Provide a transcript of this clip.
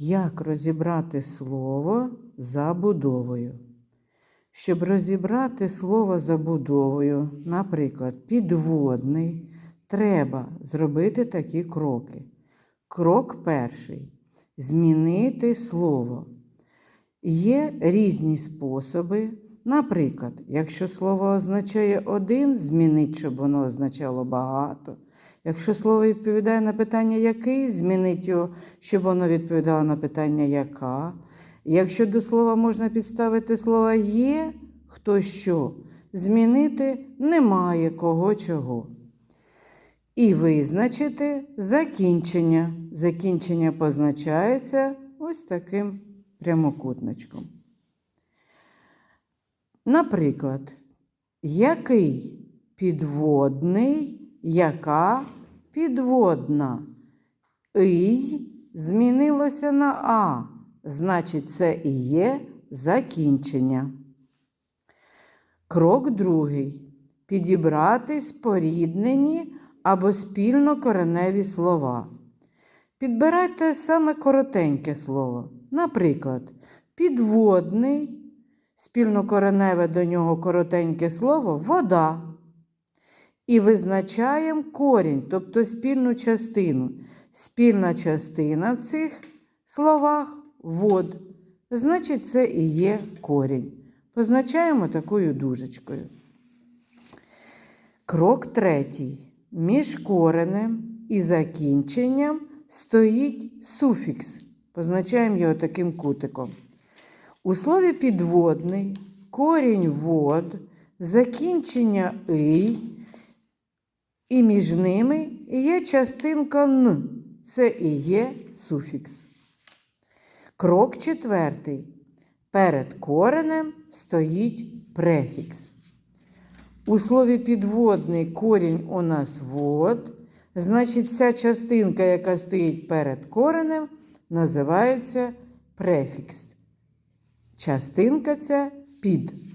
Як розібрати слово за будовою? Щоб розібрати слово за будовою, наприклад, підводний, треба зробити такі кроки. Крок перший змінити слово. Є різні способи. Наприклад, якщо слово означає один, змінить, щоб воно означало багато. Якщо слово відповідає на питання який, змінить його, щоб воно відповідало на питання яка. Якщо до слова можна підставити слово є, хто що, змінити немає кого чого. І визначити закінчення. Закінчення позначається ось таким прямокутничком. Наприклад, який підводний, яка підводна. Ий змінилося на А, значить, це і є закінчення. Крок другий. Підібрати споріднені або спільно кореневі слова. Підбирайте саме коротеньке слово. Наприклад, підводний, спільнокореневе до нього коротеньке слово вода. І визначаємо корінь, тобто спільну частину. Спільна частина в цих словах вод. Значить, це і є корінь. Позначаємо такою дужечкою. Крок третій. Між коренем і закінченням стоїть суфікс. Позначаємо його таким кутиком. У слові підводний корінь вод, закінчення ий, і між ними є частинка н. Це і є суфікс. Крок четвертий. Перед коренем стоїть префікс. У слові підводний корінь у нас вод. Значить, ця частинка, яка стоїть перед коренем, називається префікс. Частинка ця під.